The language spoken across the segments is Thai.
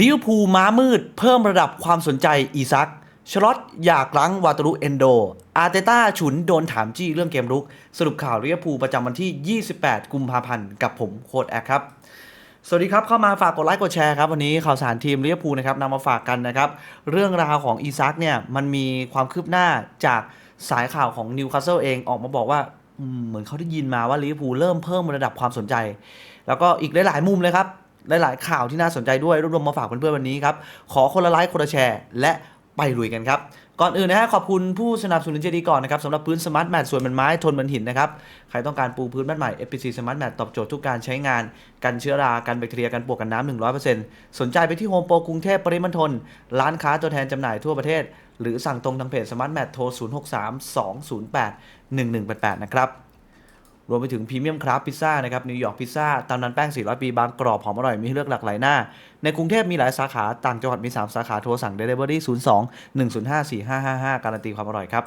ลิเวอร์พูลม้ามืด เพิ่มระดับความสนใจอีซักชลอตอยากล้างวาตารุเอนโด อาร์เตต้าฉุนโดนถามจี้เรื่องเกมรุก สรุปข่าวลิเวอร์พูลประจำวันที่ 28 กุมภาพันธ์ กับผมโค้ดแอคครับ สวัสดีครับ เข้ามาฝากกดไลค์กดแชร์ครับ วันนี้ข่าวสารทีมลิเวอร์พูลนะครับนำมาฝากกันนะครับ เรื่องราวของอีซักเนี่ยมันมีความคืบหน้าจากสายข่าวของนิวคาสเซิลเองออกมาบอกว่าเหมือนเขาได้ยินมาว่าลิเวอร์พูลเริ่มเพิ่มระดับความสนใจ แล้วก็อีกหลายๆมุมเลยครับ หลาย ๆ ข่าวที่น่าสนใจด้วยรวบรวมมาฝากเพื่อนๆวันนี้ครับ ขอคนละไลค์คนละแชร์ และไปลุยกันครับ ก่อนอื่นนะฮะขอบคุณผู้สนับสนุนใจดีก่อนนะครับสำหรับพื้นสมาร์ทแมทส่วนเป็นไม้ทนเหมือนหินนะครับ ใครต้องการปูพื้นบ้านใหม่ FPC Smart Mat ตอบโจทย์ทุกการใช้งาน กันเชื้อรา กันแบคทีเรียกันปวกกันน้ำ100%สนใจไปที่โฮมโปรกรุงเทพปริมณฑลร้านค้าตัวแทนจำหน่ายทั่วประเทศ หรือสั่งตรงทางเพจ Smart Mat โทร 063208 1188 นะครับ รวมไปถึงพรีเมียมคราฟพิซซ่านะครับนิวยอร์กพิซซ่าตามนั้นแป้ง 400 ปีบางกรอบหอมอร่อยมีให้เลือกหลากหลายหน้า ในกรุงเทพมีหลายสาขา ต่างจังหวัดมี 3 สาขาโทรสั่ง Delivery 02 105 4555 การันตีความอร่อยครับ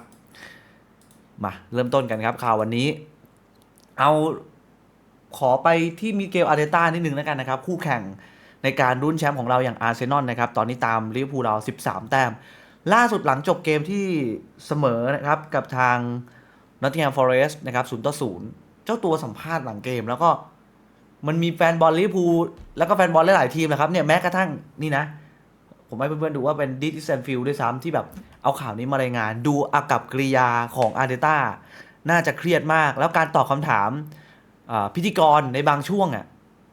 มาเริ่มต้นกันครับข่าววันนี้ เอาขอไปที่มิเกลอาร์เตต้านิดนึงแล้วกันนะครับ คู่แข่งในการรุ่นแชมป์ของเราอย่างอาร์เซนอลนะครับตอนนี้ตามลิเวอร์พูลเรา 13 แต้ม ล่าสุดหลังจบเกมที่เสมอนะครับกับทาง Nottingham Forest นะครับ0ต่อ0เจ้าตัวสัมภาษณ์หลังเกม แล้วก็มันมีแฟนบอลลิเวอร์พูลแล้วก็แฟนบอลหลายๆทีมนะครับเนี่ยแม้กระทั่งนี่นะ ผมให้เพื่อนๆดูว่าเป็นดิจิ s ซนฟิลด้วยซ้ำที่แบบเอาข่าวนี้มารายงาน ดูอากับกริยาของอาร์เตต้าน่าจะเครียดมาก แล้วการตอบคำถามพิธีกรในบางช่วงอะ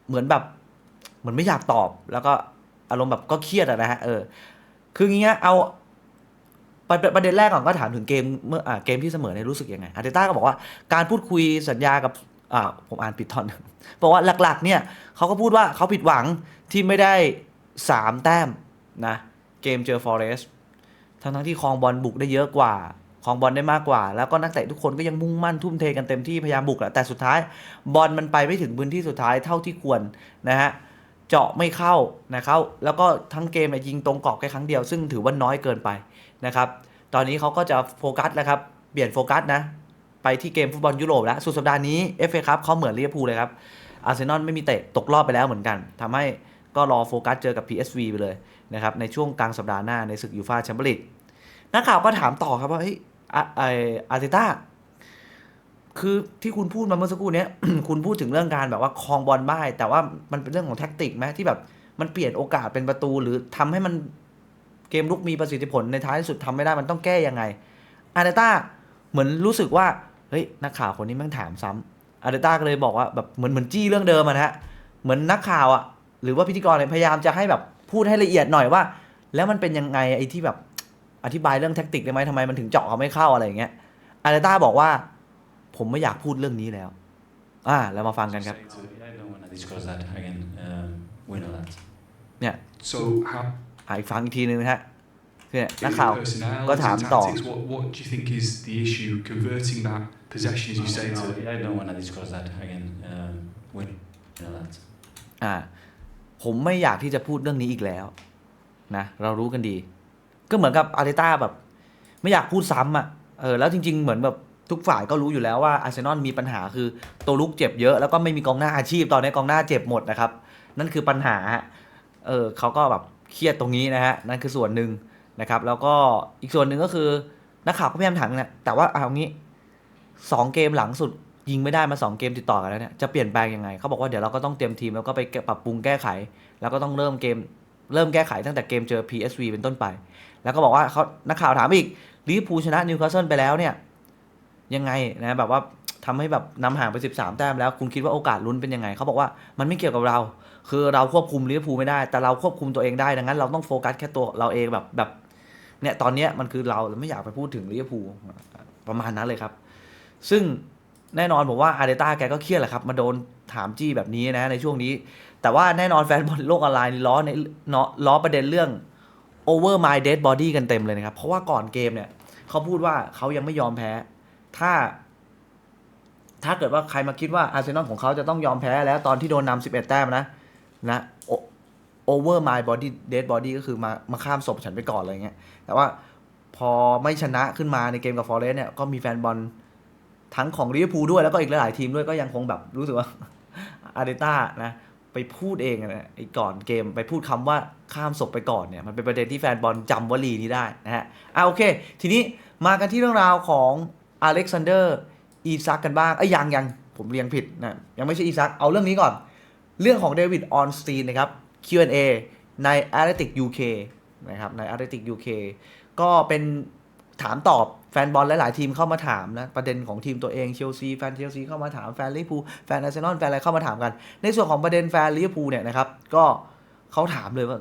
เหมือนแบบเหมือนไม่อยากตอบ แล้วก็อารมณ์แบบก็เครียดอะนะฮะเออคืออย่างเงี้ยเอา ประเด็นแรกก่อนก็ถามถึงเกมเมื่อเกมที่เสมอเนี่ยรู้สึกยังไงอาร์เตต้าก็บอกว่าการพูดคุยสัญญากับผมอ่านผิดท่อนบอกว่าหลักๆเนี่ยเขาก็พูดว่าเขาผิดหวังที่ไม่ได้ 3 แต้มนะเกมเจอฟอเรสต์ทั้งทั้งที่ครองบอลบุกได้เยอะกว่าครองบอลได้มากกว่า แล้วก็นักเตะทุกคนก็ยังมุ่งมั่นทุ่มเทกันเต็มที่พยายามบุกแหละแต่สุดท้ายบอลมันไปไม่ถึงพื้นที่สุดท้ายเท่าที่ควรนะฮะเจาะไม่เข้านะครับแล้วก็ทั้งเกมเนี่ยยิงตรงกรอบแค่ครั้งเดียว ซึ่งถือว่าน้อยเกินไป นะครับ ตอนนี้เขาก็จะโฟกัสแล้วครับ เปลี่ยนโฟกัสนะ ไปที่เกมฟุตบอลยุโรปแล้วสุดสัปดาห์นี้ FA ครับเขาเหมือนลิเวอร์พูลเลยครับ อาร์เซนอลไม่มีเตะตกรอบไปแล้วเหมือนกันทำให้ก็รอโฟกัสเจอกับ PSV ไปเลยนะครับ ในช่วงกลางสัปดาห์หน้าในศึกยูฟาแชมเปี้ยนลีกนักข่าวก็ถามต่อครับว่าเฮ้ยอไออาร์เตต้าคือที่คุณพูดมาเมื่อสักครู่นี้คุณพูดถึงเรื่องการแบบว่าคลองบอลบ้ายแต่ว่ามันเป็นเรื่องของแท็กติกไหมที่แบบมันเปลี่ยนโอกาสเป็นประตูหรือทำให้มัน เกมลุกมีประสิทธิผลในท้ายที่สุดทำไม่ได้มันต้องแก้ยังไงอาร์เตต้าเหมือนรู้สึกว่าเฮ้ยนักข่าวคนนี้แม่งถามซ้ำอาร์เตต้าก็เลยบอกว่าแบบเหมือนเหมือนจี้เรื่องเดิมอะนะฮะเหมือนนักข่าวอะหรือว่าพิธีกรเนี่ยพยายามจะให้แบบพูดให้ละเอียดหน่อยว่า แล้วมันเป็นยังไงไอ้ที่แบบอธิบายเรื่องแท็กติกได้ไหมทำไมมันถึงเจาะเขาไม่เข้าอะไรอย่างเงี้ยอาร์เตต้าบอกว่าผมไม่อยากพูดเรื่องนี้แล้วอ่าแล้วมาฟังกันครับ So I don't want to discuss that again. Um, we know that. เนี่ย So how อ่าอีกฟังอีกทีนึงนะฮะเนี่ย is นัก it ข่าว personnel, có is it thảm tỏ. tactics? What what do you think is the issue converting that possession, as you say, No, to I don't want to discuss that again. Um, we know that. อ่าผมไม่อยากที่จะพูดเรื่องนี้อีกแล้วนะเรารู้กันดี ก็เหมือนกับอาร์เตต้าแบบ ไม่อยากพูดซ้ำอะเออแล้วจริง ๆ เหมือนแบบทุกฝ่ายก็รู้อยู่แล้วว่าอาร์เซนอลมีปัญหาคือตัวลุกเจ็บเยอะแล้วก็ไม่มีกองหน้าอาชีพตอนนี้กองหน้าเจ็บหมดนะครับ นั่นคือปัญหาฮะเออเขาก็แบบ เครียดตรงนี้นะฮะนั่นคือส่วนหนึ่งนะครับ แล้วก็อีกส่วนหนึ่งก็คือนักข่าวก็พยายามถามนะแต่ว่าเอางี้สองเกมหลังสุดยิงไม่ได้มาสองเกมติดต่อกันแล้วเนี่ยจะเปลี่ยนแปลงยังไงเขาบอกว่าเดี๋ยวเราก็ต้องเตรียมทีมแล้วก็ไปปรับปรุงแก้ไข แล้วก็ต้องเริ่มเกมเริ่มแก้ไขตั้งแต่เกมเจอ PSV เป็นต้นไป แล้วก็บอกว่าเขานักข่าวถามอีกลิเวอร์พูลชนะนิวคาสเซิลไปแล้วเนี่ยยังไงนะแบบว่าทำให้แบบนำห่างไป 13 แต้มแล้ว คุณคิดว่าโอกาสลุ้นเป็นยังไงเขาบอกว่ามันไม่เกี่ยวกับเรา คือเราควบคุมลิเวอร์พูลไม่ได้ แต่เราควบคุมตัวเองได้ดังนั้น เราต้องโฟกัสแค่ตัวเราเองแบบแบบเนี่ยตอนเนี้ยมันคือเราไม่อยากไปพูดถึงลิเวอร์พูลประมาณนั้นเลยครับ ซึ่งแน่นอนผมว่าอาร์เตต้าแกก็เครียดแหละครับ มาโดนถามจี้แบบนี้นะในช่วงนี้ แต่ว่าแน่นอนแฟนบอลโลกออนไลน์ล้อในเนาะล้อประเด็นเรื่อง over my dead body กันเต็มเลยนะครับ เพราะว่าก่อนเกมเนี่ยเขาพูดว่าเขายังไม่ยอมแพ้ ถ้า ถ้าเกิดว่าใครมาคิดว่าอาร์เซนอลของเขาจะต้องยอมแพ้แล้วตอนที่โดนนำ11 แต้มนะ นะ O- over my body dead body ก็คือมามาข้ามศพฉันไปก่อนอะไรเงี้ย แต่ว่าพอไม่ชนะขึ้นมาในเกมกับฟอร์เรสเนี่ย ก็มีแฟนบอลทั้งของลิเวอร์พูลด้วยแล้วก็อีกหลายทีมด้วยก็ยังคงแบบรู้สึกว่าอาร์เตต้านะไปพูดเองนะไอ้ก่อนเกมไปพูดคำว่าข้ามศพไปก่อนเนี่ย มันเป็นประเด็นที่แฟนบอลจำวลีนี้ได้นะฮะอะโอเค ทีนี้มากันที่เรื่องราวของอเล็กซานเดอร์อีซักกันบ้างเอ้ยยังยังผมเรียงผิดนะยังไม่ใช่อีซักเอาเรื่องนี้ก่อน เรื่องของเดวิดออนสตีนนะครับ Q&A ใน Athletic UK นะครับใน Athletic UK ก็เป็นถามตอบแฟนบอลหลาย ๆ ทีมเข้ามาถามนะ ประเด็นของทีมตัวเองเชลซีแฟนเชลซีเข้ามาถามแฟนลิเวอร์พูลแฟนอาร์เซนอลแฟนอะไรเข้ามาถามกัน ในส่วนของประเด็นแฟนลิเวอร์พูลเนี่ยนะครับ ก็เขาถามเลยว่า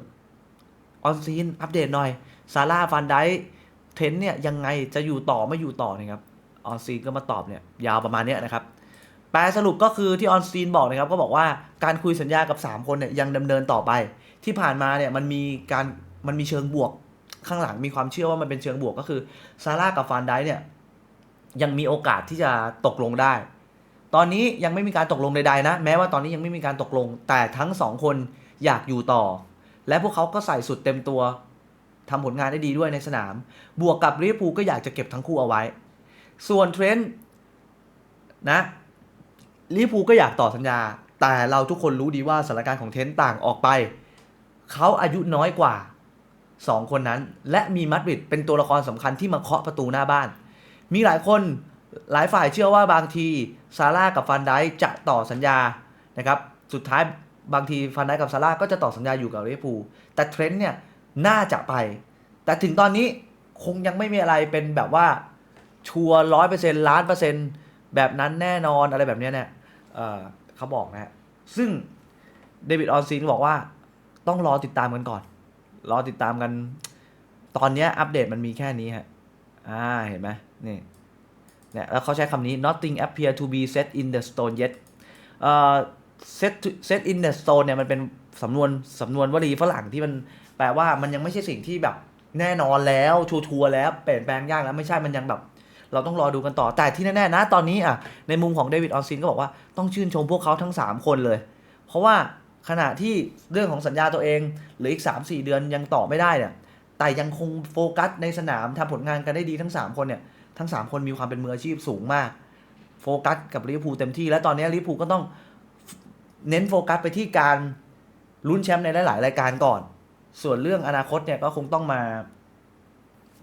ออนซีนอัปเดตหน่อยซาร่าฟันไดเทนเนี่ยยังไงจะอยู่ต่อไม่อยู่ต่อนะครับออนซีนก็มาตอบเนี่ยยาวประมาณเนี้ยนะครับ ลสรุปก็คือที่ออนสตีนบอกนะครับก็บอกว่าการคุยสัญญากับ 3 คนเนี่ยยังดำเนินต่อไป ที่ผ่านมาเนี่ยมันมีการมันมีเชิงบวกข้างหลังมีความเชื่อว่ามันเป็นเชิงบวกก็คือซาร่ากับฟานไดเนี่ยยังมีโอกาสที่จะตกลงได้ ตอนนี้ยังไม่มีการตกลงใดๆนะ แม้ว่าตอนนี้ยังไม่มีการตกลง แต่ทั้งสองคนอยากอยู่ต่อ และพวกเขาก็ใส่สุดเต็มตัวทำผลงานได้ดีด้วยในสนาม บวกกับลิเวอร์พูลก็อยากจะเก็บทั้งคู่เอาไว้ ส่วนเทรนต์นะ ลิเวอร์พูก็อยากต่อสัญญา แต่เราทุกคนรู้ดีว่าสถานการณ์ของเทนต่างออกไป เขาอายุน้อยกว่า 2 คนนั้น และมีมัดริดเป็นตัวละครสำคัญที่มาเคาะประตูหน้าบ้าน มีหลายคนหลายฝ่ายเชื่อว่าบางทีซาร่ากับฟันไดจะต่อสัญญานะครับสุดท้ายบางทีฟันไดกับซาร่าก็จะต่อสัญญาอยู่กับลิเวอร์พูลแต่เทรนต์เนี่ยน่าจะไป แต่ถึงตอนนี้คงยังไม่มีอะไรเป็นแบบว่าชัวร้อยเปอร์เซ็นต์ล้านเปอร์เซ็นต์แบบนั้นแน่นอนอะไรแบบนี้เนี่ย เขาบอกนะฮะซึ่งเดวิดออนซีนบอกว่าต้องรอติดตามกันก่อน รอติดตามกัน ตอนเนี้ยอัปเดตมันมีแค่นี้ฮะ อ่า เห็นไหมนี่เนี่ยแล้วเขาใช้คำนี้ nothing appear to be set in the stone yet เอ่อ set to, set in the stone เนี่ยมันเป็นสำนวนสำนวนวลีฝรั่งที่มันแปลว่ามันยังไม่ใช่สิ่งที่แบบแน่นอนแล้วชัวร์แล้ว เปลี่ยนแปลงยากแล้วไม่ใช่มันยังแบบ เราต้องรอดูกันต่อแต่ที่แน่ๆนะตอนนี้อะในมุมของเดวิดออนซินก็บอกว่าต้องชื่นชมพวกเขาทั้ง 3 คนเลย เพราะว่าขณะที่เรื่องของสัญญาตัวเองหรืออีก 3-4 เดือนยังต่อไม่ได้เนี่ยแต่ยังคงโฟกัสในสนามทำผลงานกันได้ดีทั้ง 3 คนเนี่ยทั้ง 3 คนมีความเป็นมืออาชีพสูงมาก โฟกัสกับลิเวอร์พูลเต็มที่และตอนนี้ลิเวอร์พูลก็ต้องเน้นโฟกัสไปที่การลุ้นแชมป์ในหลาย ๆ รายการก่อน ส่วนเรื่องอนาคตเนี่ยก็คงต้องมา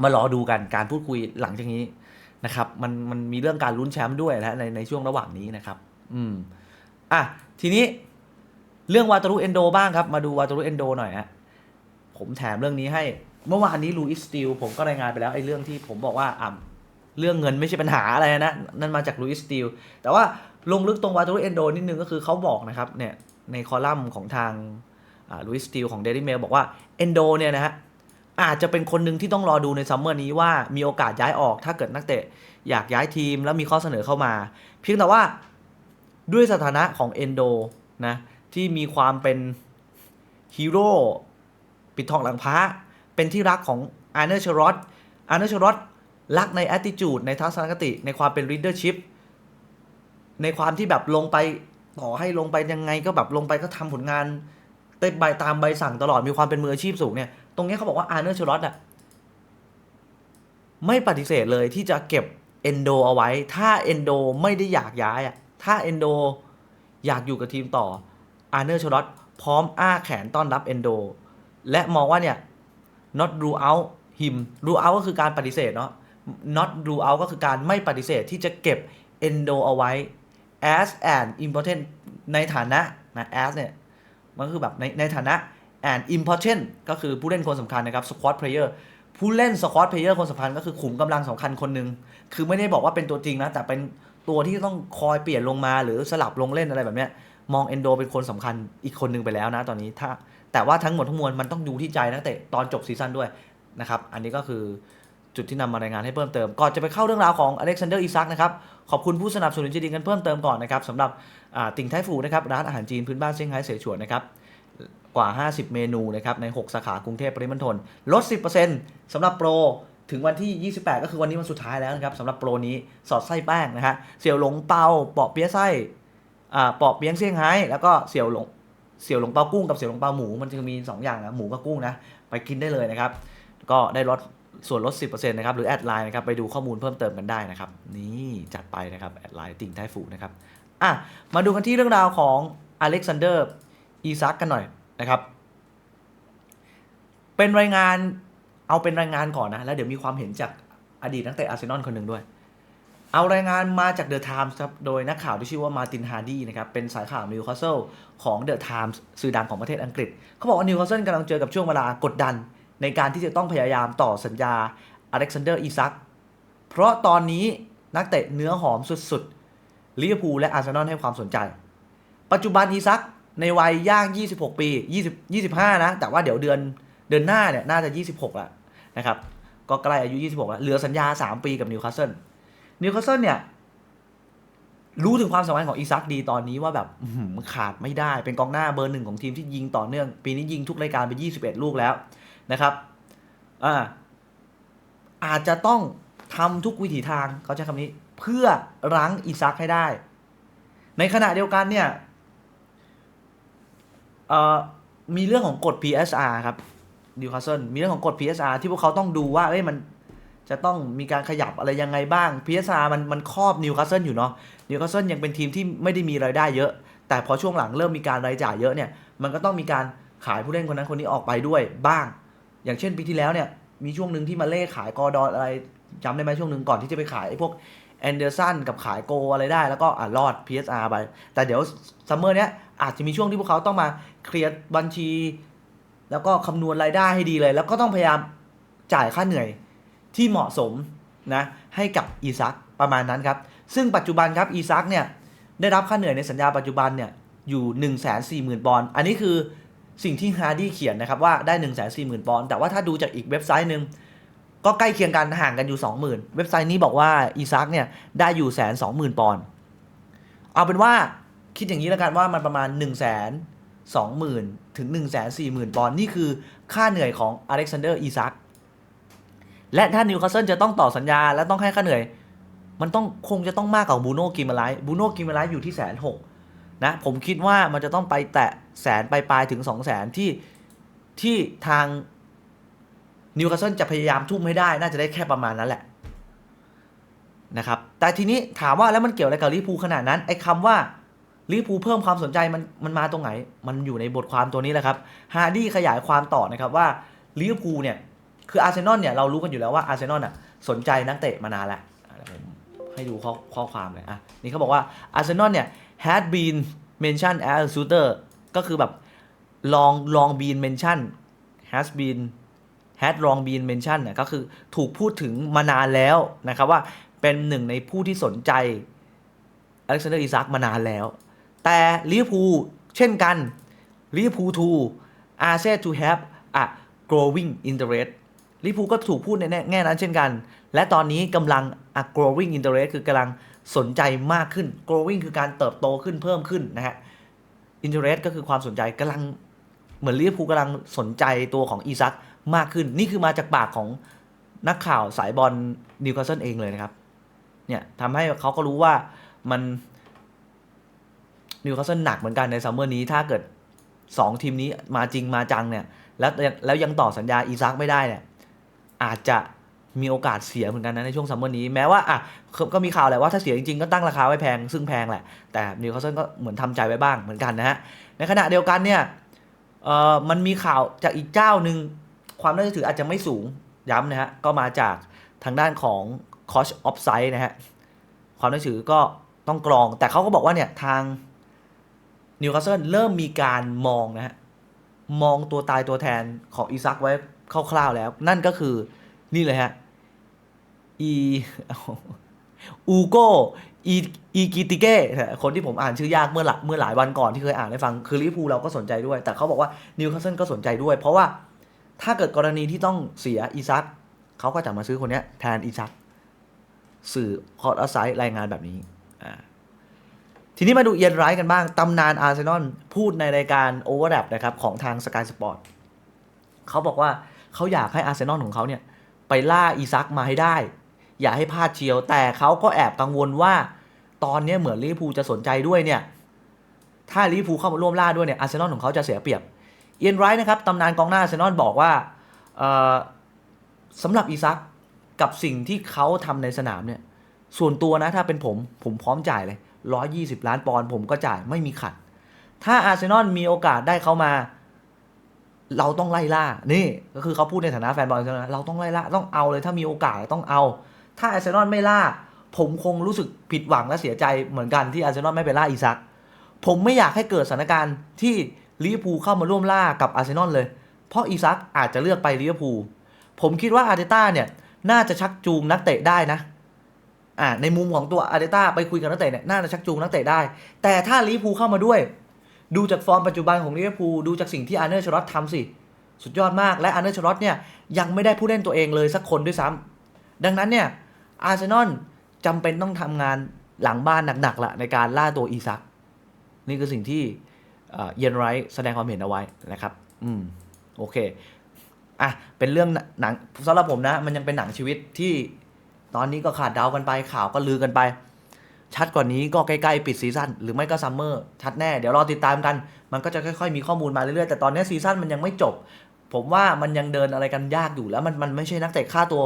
มารอดูกันการพูดคุยหลังจากนี้ นะครับ มันมันมีเรื่องการลุ้นแชมป์ด้วยนะในในช่วงระหว่างนี้นะครับ อืมอะทีนี้เรื่องวาตารุเอนโดบ้างครับ มาดูวาตารุเอนโดหน่อยฮะผมแถมเรื่องนี้ให้ เมื่อวานนี้ลูอิสติลผมก็รายงานไปแล้วไอ้เรื่องที่ผมบอกว่าอะเรื่องเงินไม่ใช่ปัญหาอะไรนะ นั่นมาจากลูอิสติลแต่ว่าลงลึกตรงวาตารุเอนโดนิดนึงก็คือเขาบอกนะครับเนี่ยในคอลัมน์ของทางลูอิสติลของเดลิเมลบอกว่าเอนโดเนี่ยนะฮะ อาจจะเป็นคนหนึ่งที่ต้องรอดูในซัมเมอร์นี้ว่ามีโอกาสย้ายออกถ้าเกิดนักเตะอยากย้ายทีมแล้วมีข้อเสนอเข้ามา เพียงแต่ว่าด้วยสถานะของเอนโดนะที่มีความเป็นฮีโร่ปิดทองหลังพระเป็นที่รักของอาร์เนอร์ชรอตอาร์เนอร์ชรอตรักใน attitude ในทัศนคติ ในความเป็น leadership ในความที่แบบลงไปต่อให้ลงไปยังไงก็แบบลงไปก็ทำผลงานเต็มใบตามใบสั่งตลอดมีความเป็นมืออาชีพสูงเนี่ย ตรงนี้เขาบอกว่าอาร์เนอร์ชลอตอะไม่ปฏิเสธเลยที่จะเก็บเอนโดเอาไว้ ถ้าเอนโดไม่ได้อยากย้ายอะถ้าเอนโดอยากอยู่กับทีมต่ออาร์เนอร์ชลอตพร้อมอ้าแขนต้อนรับเอนโดและมองว่าเนี่ย not rule out him rule out ก็คือการปฏิเสธเนาะ not rule out ก็คือการไม่ปฏิเสธที่จะเก็บเอนโดเอาไว้ as an important ในฐานะนะ as เนี่ย มันคือแบบในในฐานะ and important ก็คือผู้เล่นคนสำคัญนะครับ squad player ผู้เล่น squad player คนสำคัญก็คือขุมกำลังสำคัญคนหนึ่งคือไม่ได้บอกว่าเป็นตัวจริงนะ แต่เป็นตัวที่ต้องคอยเปลี่ยนลงมาหรือสลับลงเล่นอะไรแบบเนี้ยมองเอนโดเป็นคนสำคัญอีกคนหนึงไปแล้วนะตอนนี้ถ้าแต่ว่าทั้งหมดทั้งมวลมันต้องดูที่ใจนักเตะตอนจบซีซั่นด้วยนะครับ อันนี้ก็คือจุดที่นำมารายงานให้เพิ่มเติม ก่อนจะไปเข้าเรื่องราวของอเล็กซานเดอร์อิซักนะครับ ขอบคุณผู้สนับสนุนจดีกันเพิ่มเติมก่อนนะครับสำหรับติ่งไทฟูนะครับร้านอาหารจีนพื้นบ้านเซี่ยงไฮ้เสฉวนนะครับ กว่า 50 เมนูนะครับใน 6 สาขากรุงเทพปริมณฑลลด 10%สำหรับโปรถึงวันที่ 28 ก็คือวันนี้วันสุดท้ายแล้วนะครับสำหรับโปรนี้สอดไส้แป้งนะฮะเสี่ยวหลงเปาปอเปี๊ยะไส้อ่าปอเปี๊ยะเซี่ยงไฮ้แล้วก็เสี่ยวหลงเสี่ยวหลงเปากุ้งกับเสี่ยวหลงเปาหมูมันจะมี 2 อย่างนะหมูกับกุ้งนะไปกินได้เลยนะครับ ก็ได้ลดส่วนลด 10%นะครับหรือแอดไลน์นะครับไปดูข้อมูลเพิ่มเติมกันได้นะครับ นี่จัดไปนะครับแอดไลน์ติ่งไทฟูนะครับอะมาดูกันที่เรื่องราวของอเล็กซานเดอร์ อีซักกันหน่อยนะครับ เป็นรายงานเอาเป็นรายงานก่อนนะ แล้วเดี๋ยวมีความเห็นจากอดีตนักเตะอาร์เซนอลคนหนึ่งด้วย เอารายงานมาจากเดอะไทมส์ครับ โดยนักข่าวที่ชื่อว่ามาร์ตินฮาร์ดีนะครับ เป็นสายข่าวนิวคาสเซิลของเดอะไทมส์สื่อดังของประเทศอังกฤษ เขาบอกว่านิวคาสเซิลกำลังเจอกับช่วงเวลากดดัน ในการที่จะต้องพยายามต่อสัญญาอเล็กซานเดอร์อีซักเพราะตอนนี้นักเตะเนื้อหอมสุดๆลิเวอร์พูลและอาร์เซนอลให้ความสนใจ ปัจจุบันอีซัก ในวัยย่าง 26 ปี20 25 นะ แต่ว่าเดี๋ยวเดือนเดือนหน้าเนี่ยน่าจะ 26ล้วนะครับ ก็ใกล้อายุ 26แล้วเหลือสัญญา 3 ปีกับนิวคาสเซิลนิวคาสเซิลเนี่ย รู้ถึงความสำคัญของอีซักดีตอนนี้ว่าแบบขาดไม่ได้เป็นกองหน้าเบอร์หนึ่งของทีมที่ยิงต่อเนื่อง ปีนี้ยิงทุกรายการไป 21 ลูกแล้วนะครับอ่าอาจจะต้องทำทุกวิถีทางเขาใช้คำนี้ เพื่อรั้งอีซักให้ได้ ในขณะเดียวกันเนี่ย เอ่อมีเรื่องของกฎ PSR ครับดิวคาสเซิลมีเรื่องของกฎ PSR ที่พวกเขาต้องดูว่าเอ้ยมันจะต้องมีการขยับอะไรยังไงบ้าง PSR มันมันครอบนิวคาสเซิลอยู่เนาะนิวคาสเซิลยังเป็นทีมที่ไม่ได้มีรายได้เยอะ แต่พอช่วงหลังเริ่มมีการรายจ่ายเยอะเนี่ย มันก็ต้องมีการขายผู้เล่นคนนั้นคนนี้ออกไปด้วยบ้าง อย่างเช่นปีที่แล้วเนี่ยมีช่วงหนึ่งที่มาเล่ขายกอร์ดอนอะไรจำได้ไหมช่วงหนึ่งก่อนที่จะไปขายไอ้พวกแอนเดอร์สันกับขายโกอะไรได้แล้วก็อ่ารอด PSR ไป แต่เดี๋ยวซัมเมอร์เนี้ยอาจจะมีช่วงที่พวกเขาต้องมาเคลียร์บัญชี แล้วก็คำนวณรายได้ให้ดีเลย แล้วก็ต้องพยายามจ่ายค่าเหนื่อยที่เหมาะสมนะให้กับอีซักประมาณนั้นครับ ซึ่งปัจจุบันครับอีซักเนี่ยได้รับค่าเหนื่อยในสัญญาปัจจุบันเนี่ยอยู่ 1 4 0 0 0 0ปอนด์อันนี้คือสิ่งที่ฮาร์ดี้เขียนนะครับว่าได้ 1 4 0 0 0 0ปอนด์แต่ว่าถ้าดูจากอีกเว็บไซต์หนึ่งก็ใกล้เคียงกันห่างกันอยู่ 20,000 เว็บไซต์นี้บอกว่าอีซักเนี่ยได้อยู่แสนสองหมื่นปอนด์เอาเป็นว่า คิดอย่างนี้แล้วกันว่ามันประมาณ1 2 0 0 0 0 ถึง 1 4 0 0 0 0 ปอนด์นี่คือค่าเหนื่อยของอเล็กซานเดอร์อีซักและถ้านิวคาสเซิลจะต้องต่อสัญญา และต้องให้ค่าเหนื่อย มันต้องคงจะต้องมากกว่าบูโน่กิมมาไลบูโน่กิมมาไลอยู่ที่แสนหกนะผมคิดว่ามันจะต้องไปแตะแสนปลายๆถึง 2 0 0แสนที่ที่ทางนิวคาสเซิลจะพยายามทุ่มให้ได้ น่าจะได้แค่ประมาณนั้นแหละนะครับแต่ทีนี้ถามว่าแล้วมันเกี่ยวอะไรกับลิเวอร์พูขนาดนั้นไอ้คำว่า ลิเวอร์พูลเพิ่มความสนใจมันมันมาตรงไหน มันอยู่ในบทความตัวนี้แหละครับฮาร์ดี้ขยายความต่อนะครับว่าลิเวอร์พูลเนี่ยคืออาร์เซนอลเนี่ยเรารู้กันอยู่แล้วว่าอาร์เซนอลน่ะสนใจนักเตะมานานแล้วอะเดี๋ยวผมให้ดูข้อข้อความเลยอะนี่เขาบอกว่าอาร์เซนอลเนี่ย had been mentioned as a suitor ก็คือแบบลองลอง been mention has been had long been mention เนี่ยก็คือถูกพูดถึงมานานแล้วนะครับว่าเป็นหนึ่งในผู้ที่สนใจอเล็กซานเดอร์อิซักมานานแล้ว แต่ลิเวอร์พูลเช่นกันลิเวอร์พูล too are said to have a growing interest ลิเวอร์พูลก็ถูกพูดในแง่นั้นเช่นกัน และตอนนี้กำลัง a growing interest คือกำลังสนใจมากขึ้น growing คือการเติบโตขึ้นเพิ่มขึ้นนะฮะ interest ก็คือความสนใจกำลังเหมือนลิเวอร์พูลกำลังสนใจตัวของอีซักมากขึ้น นี่คือมาจากปากของนักข่าวสายบอลนิวคาสเซิลเองเลยนะครับ เนี่ยทำให้เขาก็รู้ว่ามัน นิวคาสเซิลหนักเหมือนกันในซัมเมอร์นี้ถ้าเกิด 2 ทีมนี้มาจริงมาจังเนี่ย แล้วแล้วยังต่อสัญญาอีซักไม่ได้เนี่ยอาจจะมีโอกาสเสียเหมือนกันนะในช่วงซัมเมอร์นี้แม้ว่าอะก็มีข่าวแหละว่าถ้าเสียจริงๆ ก็ตั้งราคาไว้แพง ซึ่งแพงแหละ แต่นิวคาสเซิลก็เหมือนทำใจไว้บ้างเหมือนกันนะฮะ ในขณะเดียวกันเนี่ยเอ่อมันมีข่าวจากอีกเจ้าหนึ่งความน่าเชื่อถืออาจจะไม่สูงย้ำนะฮะ ก็มาจากทางด้านของ Cost of Sight นะฮะ ความน่าถือก็ต้องกรอง แต่เขาก็บอกว่าเนี่ยทาง นิวคาสเซิลเริ่มมีการมองนะฮะ มองตัวตายตัวแทนของอีซักไว้คร่าวๆแล้ว นั่นก็คือนี่เลยฮะ อีอูโกอีอีกิติเก้คนที่ผมอ่านชื่อยากเมื่อหลายเมื่อหลายวันก่อนที่เคยอ่านให้ฟัง คือลิเวอร์พูเราก็สนใจด้วย แต่เขาบอกว่านิวคาสเซิลก็สนใจด้วย เพราะว่าถ้าเกิดกรณีที่ต้องเสียอีซักเขาก็จะมาซื้อคนนี้แทนอีซักสื่อคอร์ดอไซด์รายงานแบบนี้ ทีนี้มาดูเอียนไรท์กันบ้าง ตำนานอาร์เซนอลพูดในรายการโอเวอร์แ p นะครับของทางสกายสปอร์ตเขาบอกว่าเขาอยากให้อาร์เซนอลของเขาเนี่ย ไปล่าอีซักมาให้ได้ อย่าให้พลาดเชียว แต่เขาก็แอบกังวลว่าตอนนี้เหมือนลิเวอร์พูลจะสนใจด้วยเนี่ย ถ้าลิเวอร์พูลเข้ามาร่วมล่าด้วยเนี่ยอาร์เซนอลของเขาจะเสียเปรียบ เอียนไรท์นะครับตำนานกองหน้าอาร์เซนอลบอกว่าสำหรับอีซักกับสิ่งที่เขาทำในสนามเนี่ยส่วนตัวนะถ้าเป็นผมผมพร้อมจ่ายเลย 120 ล้านปอนด์ผมก็จ่ายไม่มีขัด ถ้าอาร์เซนอลมีโอกาสได้เขามา เราต้องไล่ล่า นี่ก็คือเขาพูดในฐานะแฟนบอลอาร์เซนอลนะเราต้องไล่ล่าต้องเอาเลยถ้ามีโอกาสต้องเอา ถ้าอาร์เซนอลไม่ล่า ผมคงรู้สึกผิดหวังและเสียใจเหมือนกันที่อาร์เซนอลไม่ไปล่าอีซัก ผมไม่อยากให้เกิดสถานการณ์ที่ลิเวอร์พูลเข้ามาร่วมล่ากับอาร์เซนอลเลย เพราะอีซักอาจจะเลือกไปลิเวอร์พูลผมคิดว่าอาร์เตต้าเนี่ยน่าจะชักจูงนักเตะได้นะ อ่าในมุมของตัวอาร์เตต้าไปคุยกับนักเตะเนี่ยน่าจะชักจูงนักเตะได้ แต่ถ้าลิเวอร์พูลเข้ามาด้วย ดูจากฟอร์มปัจจุบันของลิเวอร์พูลดูจากสิ่งที่อาร์เนอร์ชลอตทำสิ สุดยอดมากและอาร์เนอร์ชลอตเนี่ยยังไม่ได้ผู้เล่นตัวเองเลยสักคนด้วยซ้ำดังนั้นเนี่ยอาร์เซนอลจำเป็นต้องทำงานหลังบ้านหนักๆละในการล่าตัวอีซัก นี่คือสิ่งที่เอ่อเยนไรท์แสดงความเห็นเอาไว้นะครับ อืมโอเคอะเป็นเรื่องหนังสำหรับผมนะ มันยังเป็นหนังชีวิตที่ ตอนนี้ก็ขาดเดากันไปข่าวก็ลือกันไป ชัดกว่านี้ก็ใกล้ๆปิดซีซั่นหรือไม่ก็ซัมเมอร์ชัดแน่เดี๋ยวรอติดตามกัน มันก็จะค่อยๆมีข้อมูลมาเรื่อยๆแต่ตอนนี้ซีซั่นมันยังไม่จบ ผมว่ามันยังเดินอะไรกันยากอยู่แล้วมันมันไม่ใช่นักเตะค่าตัว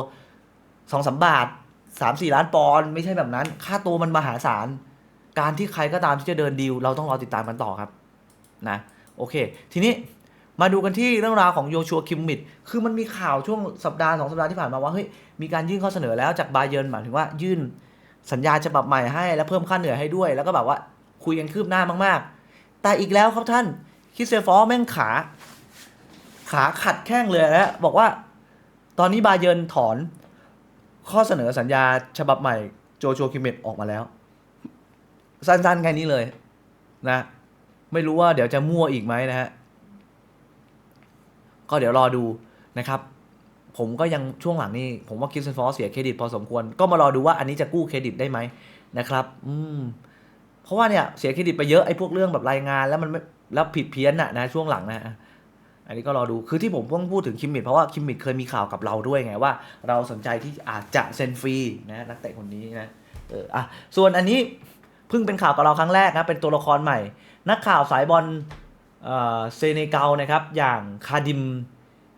สองสามบาทสามสี่ล้านปอนด์ไม่ใช่แบบนั้น ค่าตัวมันมหาศาลการที่ใครก็ตามที่จะเดินดีลเราต้องรอติดตามกันต่อครับนะโอเค ทีนี้ มาดูกันที่เรื่องราวของโยชัวคิมมิดคือมันมีข่าวช่วงสัปดาห์สองสัปดาห์ที่ผ่านมาว่าเฮ้ยมีการยื่นข้อเสนอแล้วจากบาเยิร์นหมายถึงว่ายื่นสัญญาฉบับใหม่ให้ แล้วเพิ่มค่าเหนื่อยให้ด้วย แล้วก็แบบว่าคุยกันคืบหน้ามากๆ แต่อีกแล้วครับท่านคิสเซฟอร์แม่งขา ขาขัดแข้งเลยแล้วบอกว่าตอนนี้บาเยิร์นถอนข้อเสนอสัญญาฉบับใหม่โจชัวคิมมิดออกมาแล้ว สั้นๆแค่นี้เลยนะ ไม่รู้ว่าเดี๋ยวจะมั่วอีกไหมนะฮะ ก็เดี๋ยวรอดูนะครับ ผมก็ยังช่วงหลังนี่ผมว่าคิสเซนฟอร์เสียเครดิตพอสมควร ก็มารอดูว่าอันนี้จะกู้เครดิตได้ไหมนะครับ อืม เพราะว่าเนี่ยเสียเครดิตไปเยอะไอ้พวกเรื่องแบบรายงานแล้วมันไม่แล้วผิดเพี้ยนน่ะนะช่วงหลังนะอันนี้ก็รอดู คือที่ผมเพิ่งพูดถึงคิมมิดเพราะว่าคิมมิดเคยมีข่าวกับเราด้วยไงว่า เราสนใจที่อาจจะเซ็นฟรีนะนักเตะคนนี้นะเอออะส่วนอันนี้เพิ่งเป็นข่าวกับเราครั้งแรกนะเป็นตัวละครใหม่ นักข่าวสายบอล เซเนกัลนะครับ อย่างคาดิม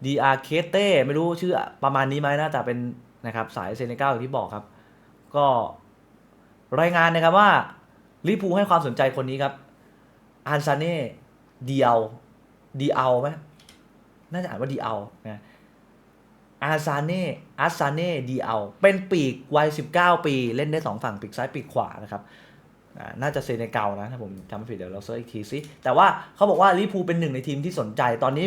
ดีอาเคเต้ไม่รู้ชื่อประมาณนี้ไหมนะแต่เป็นนะครับสายเซเนกัลอย่างที่บอกครับ ก็รายงานนะครับว่าลิพูให้ความสนใจคนนี้ครับอันซาเน่ดีเอลดีเอลไหมน่าจะอ่านว่าดีเอลนะอาซาเน่อาซาเน่ดีเอลเป็นปีกวัย 19 ปี เล่นได้สองฝั่งปีกซ้ายปีกขวานะครับ น่าจะเซเนกัลนะถ้าผมจำไม่ผิดเดี๋ยวเราเซิร์ชอีกทีสิแต่ว่าเขาบอกว่าลิพูเป็นหนึ่งในทีมที่สนใจตอนนี้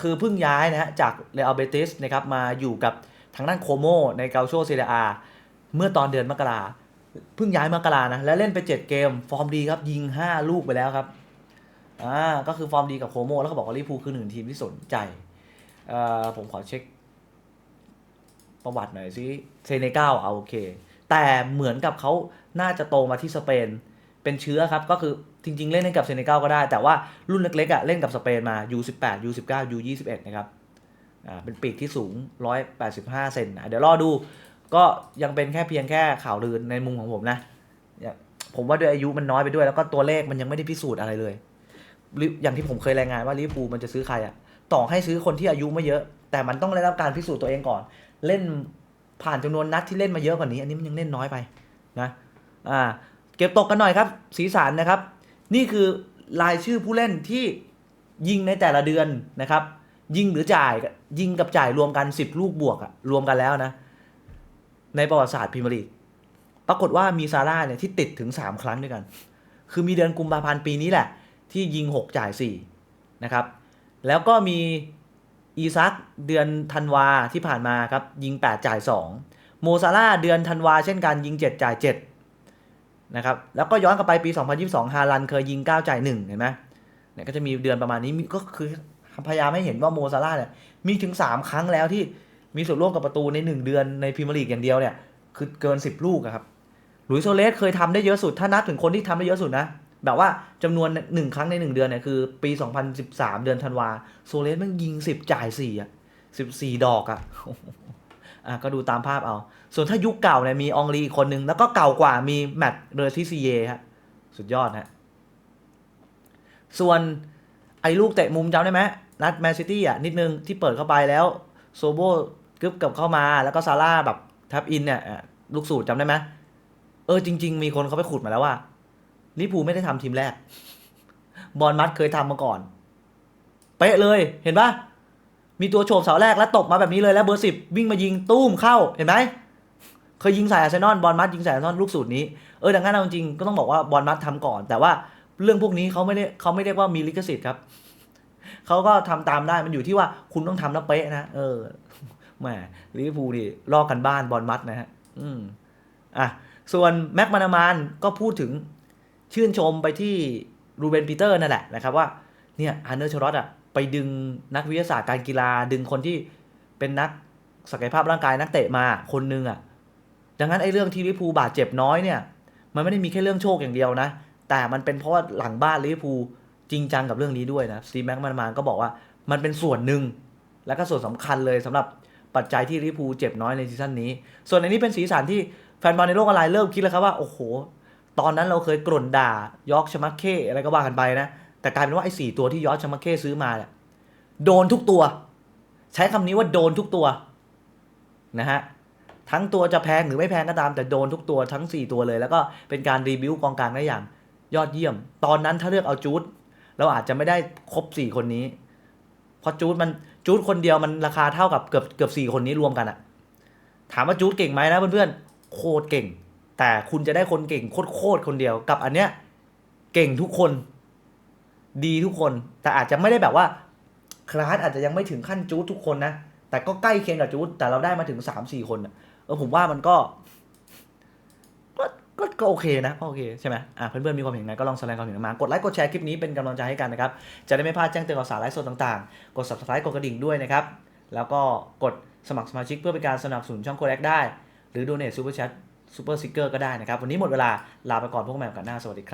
คือเพิ่งย้ายนะฮะจากเรอัลเบติสนะครับมาอยู่กับทางด้านโคโมในเกาโชเซเรียอาเมื่อตอนเดือนมกราเพิ่งย้ายมกรานะแล้วเล่นไป 7 เกม ฟอร์มดีครับ ยิง 5 ลูกไปแล้วครับอ่าก็คือฟอร์มดีกับโคโมแล้วเขาบอกว่าลิพูคือหนึ่งทีมที่สนใจเอ่อผมขอเช็คประวัติหน่อยสิเซเนกัลเอาโอเค แต่เหมือนกับเขา น่าจะโตมาที่สเปน เป็นเชื้อครับ ก็คือจริง ๆ เล่นให้กับเซเนกัลก็ได้ แต่ว่ารุ่นเล็กๆอะเล่นกับสเปนมา U18 U19 U21 นะครับอ่าเป็นปีกที่สูง 185 เซนนะเดี๋ยวรอดูก็ยังเป็นแค่เพียงแค่ข่าวลือในมุมของผมนะ ผมว่าด้วยอายุมันน้อยไปด้วย แล้วก็ตัวเลขมันยังไม่ได้พิสูจน์อะไรเลย อย่างที่ผมเคยรายงานว่าลิเวอร์พูลมันจะซื้อใครอะต่อให้ซื้อคนที่อายุไม่เยอะ แต่มันต้องได้รับการพิสูจน์ตัวเองก่อน เล่นผ่านจำนวนนัดที่เล่นมาเยอะกว่านี้ อันนี้มันยังเล่นน้อยไปนะ อ่าเก็บตกกันหน่อยครับ สีสันนะครับ นี่คือรายชื่อผู้เล่นที่ยิงในแต่ละเดือนนะครับ ยิงหรือจ่ายยิงกับจ่ายรวมกัน 10 ลูกบวกอะรวมกันแล้วนะ ในประวัติศาสตร์พรีเมียร์ลีกปรากฏว่ามีซาร่าเนี่ยที่ติดถึง 3 ครั้งด้วยกัน คือมีเดือนกุมภาพันธ์ปีนี้แหละ ที่ยิง 6 จ่าย 4 นะครับ แล้วก็มีอีซักเดือนธันวาที่ผ่านมาครับยิง 8 จ่าย 2 โมซาร่าเดือนธันวาเช่นกันยิง 7 จ่าย 7 นะครับแล้วก็ย้อนกลับไปปี 2022 ฮาลันเคยยิง 9 จ่าย1เห็นไหมเนี่ยก็จะมีเดือนประมาณนี้ก็คือพยายามให้เห็นว่าโมซาร่าเนี่ยมีถึง 3 ครั้งแล้วที่มีส่วนร่วมกับประตูใน 1 เดือนในพรีเมียร์ลีกอย่างเดียวเนี่ยคือเกิน 10 ลูกครับหลุยส์โซเลสเคยทำได้เยอะสุดถ้านับถึงคนที่ทำได้เยอะสุดนะแบบว่าจำนวน 1 ครั้งใน 1 เดือนเนี่ยคือปี 2013 เดือนธันวาโซเลสมันยิง 10 จ่าย4อะ14 ดอกอะอะ ก็ดูตามภาพเอา ส่วนถ้ายุคเก่าเนี่ยมีองลีคนหนึ่งแล้วก็เก่ากว่ามีแมตต์เรอร์ทิซีเยฮะสุดยอดฮะส่วนไอ้ลูกเตะมุมจำได้ไหมนัดแมนซิตี้อะนิดนึงที่เปิดเข้าไปแล้วโซโบกึบกลับเข้ามาแล้วก็ซาร่าแบบทับอินเนี่ยลูกสูตรจำได้ไหมเออจริง ๆ มีคนเขาไปขุดมาแล้วว่าลิเวอร์พูไม่ได้ทำทีมแรก บอลมัดเคยทำมาก่อน เป๊ะเลยเห็นปะ มีตัวโฉบเสาแรกแล้วตบมาแบบนี้เลยแล้วเบอร์สิบวิ่งมายิงตุ้มเข้าเห็นไหมเคยยิงใส่อาร์เซนอลบอลมัดยิงใส่อาร์เซนอลลูกสูตรนี้เออดังนั้นเอาจริงๆก็ต้องบอกว่าบอลมัดทำก่อน แต่ว่าเรื่องพวกนี้เขาไม่ได้เขาไม่เรียกว่ามีลิขสิทธิ์ครับเขาก็ทำตามได้มันอยู่ที่ว่าคุณต้องทำแล้วเป๊ะนะเออแหมลิเวอร์พูลนี่ลอกกันบ้านบอลมัดนะฮะอืมอะส่วนแม็กมานามานก็พูดถึงชื่นชมไปที่รูเบนปีเตอร์นั่นแหละนะครับว่าเนี่ยอันเดอร์ชอรอตอะ ไปดึงนักวิทยาศาสตร์การกีฬา ดึงคนที่เป็นนักศักยภาพร่างกายนักเตะมาคนหนึงอะ ดังนั้นไอ้เรื่องที่ลิพูบาดเจ็บน้อยเนี่ย มันไม่ได้มีแค่เรื่องโชคอย่างเดียวนะ แต่มันเป็นเพราะว่าหลังบ้านลิพูจริงจังกับเรื่องนี้ด้วยนะสตีแม็กมันมาก็บอกว่ามันเป็นส่วนหนึ่ง และก็ส่วนสำคัญเลยสำหรับปัจจัยที่ลิพูเจ็บน้อยในซีซั่นนี้ ส่วนอันนี้เป็นสีสันที่แฟนบอลในโลกออนไลน์เริ่มคิดแล้วครับว่าโอ้โห ตอนนั้นเราเคยกล่นด่ายอร์กชมาเค้อะไรก็ว่ากันไปนะ แต่กลายเป็นว่าไอ้สี่ตัวที่ยอร์ชมาเค้ซื้อมาเนี่ยโดนทุกตัว ใช้คำนี้ว่าโดนทุกตัวนะฮะทั้งตัวจะแพงหรือไม่แพงก็ตามแต่โดนทุกตัวทั้ง 4 ตัวเลย แล้วก็เป็นการรีวิวกองกลางได้อย่าง ยอดเยี่ยม ตอนนั้นถ้าเลือกเอาจูดเราอาจจะไม่ได้ครบ 4 คนนี้ เพราะจูดมันจูดคนเดียวมันราคาเท่ากับเกือบเกือบสี่คนนี้รวมกันอะถามว่าจูดเก่งไหมนะเพื่อนๆโคตรเก่ง แต่คุณจะได้คนเก่งโคตรๆคนเดียวกับอันเนี้ยเก่งทุกคน ดีทุกคน แต่อาจจะไม่ได้แบบว่าคลาสอาจจะยังไม่ถึงขั้นจูดทุกคนนะ แต่ก็ใกล้เคียงกับจูดแต่เราได้มาถึงสามสี่คนอะเออผมว่ามันก็ ก็ก็ก็โอเคนะก็โอเคใช่ไหมอะเพื่อนๆมีความเห็นไงก็ลองแสดงความเห็นมากดไลค์กดแชร์คลิปนี้เป็นกำลังใจให้กันนะครับ จะได้ไม่พลาดแจ้งเตือนข่าวสารไลฟ์สดต่างๆ กด subscribe กดกระดิ่งด้วยนะครับ แล้วก็กดสมัครสมาชิกเพื่อเป็นการสนับสนุนช่องโคแรกได้ หรือ donate super chat super sticker ก็ได้นะครับ วันนี้หมดเวลาลาไปก่อนพวกแมวกันหน้าสวัสดีครับ